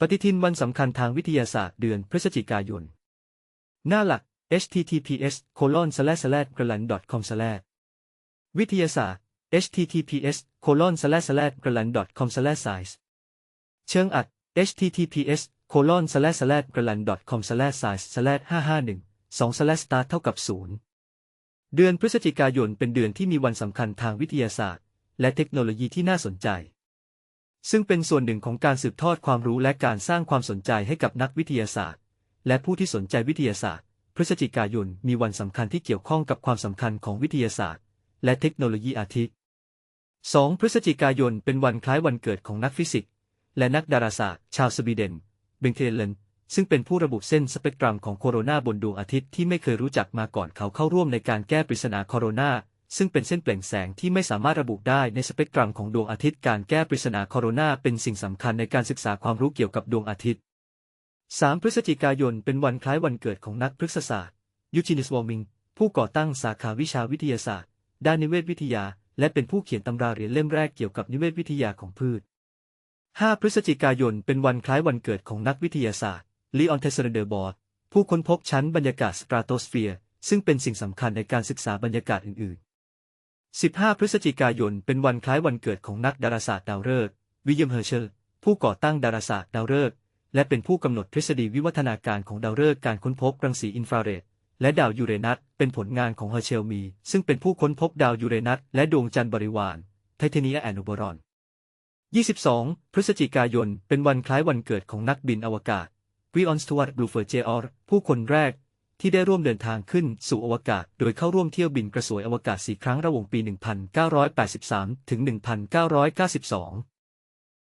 ปฏิทินวันสำคัญทางวิทยาศาสตร์เดือนพฤศจิกายน หน้าหลัก https colon slash slash g r a l a n com slash วิทยาศาสตร์ https colon slash slash g r a l a n com slash size เชิงอัด https colon slash slash g r a l a n com slash size slash 551 2 slash start เท่ากับ 0 เดือนพฤศจิกายนเป็นเดือนที่มีวันสำคัญทางวิทยาศาสตร์ และเทคโนโลยีที่น่าสนใจ ซึ่งเป็นส่วนหนึ่งของการสืบทอดความรู้และการสร้างความสนใจให้กับนักวิทยาศาสตร์ และผู้ที่สนใจวิทยาศาสตร์ พฤศจิกายนมีวันสำคัญที่เกี่ยวข้องกับความสำคัญของวิทยาศาสตร์ และเทคโนโลยีอาทิตย์ 2 พฤศจิกายนเป็นวันคล้ายวันเกิดของนักฟิสิกส์และนักดาราศาสตร์ ชาวสวีเดน เบงเทเลน ซึ่งเป็นผู้ระบุเส้นสเปกตรัมของโคโรนาบนดวงอาทิตย์ที่ไม่เคยรู้จักมาก่อนเขาเข้าร่วมในการแก้ปริศนาโคโรนา ซึ่งเป็นเส้นเปล่งแสงที่ไม่สามารถระบุได้ในสเปกตรัมของดวงอาทิตย์การแก้ปริศนาโคโรนาเป็นสิ่งสำคัญในการศึกษาความรู้เกี่ยวกับดวงอาทิตย์ 3 พฤศจิกายนเป็นวันคล้ายวันเกิดของนักพฤกษศาสตร์ยูจินิสวอมิง ผู้ก่อตั้งสาขาวิชาวิทยาศาสตร์ ด้านนิเวศวิทยา และเป็นผู้เขียนตำราเรียนเล่มแรกเกี่ยวกับนิเวศวิทยาของพืช 5 พฤศจิกายนเป็นวันคล้ายวันเกิดของนักวิทยาศาสตร์ลีออนเทสเรเดอร์บอร์ดผู้ค้นพบชั้นบรรยากาศสตราโตสเฟียร์ซึ่งเป็นสิ่งสำคัญในการศึกษาบรรยากาศอื่น 15 พฤศจิกายน เป็นวันคล้ายวันเกิดของนักดาราศาสตร์ดาวฤกษ์วิลเลียมเฮอร์เชลผู้ก่อตั้งดาราศาสตร์ดาวฤกษ์และเป็นผู้กำหนดทฤษฎีวิวัฒนาการของดาวฤกษ์การค้นพบรังสีอินฟราเรดและดาวยูเรนัสเป็นผลงานของเฮอร์เชลมี ซึ่งเป็นผู้ค้นพบดาวยูเรนัสและดวงจันทร์บริวารไทเทเนียแอนโนบรอน 22 พฤศจิกายน เป็นวันคล้ายวันเกิดของนักบินอวกาศวิออนสตูวัตบลูเฟอร์เจอร์ผู้คนแรก ที่ได้ร่วมเดินทางขึ้นสู่อวกาศ โดยเข้าร่วมเที่ยวบินกระสวยอวกาศ 4 ครั้งระหว่างปี 1983 ถึง 1992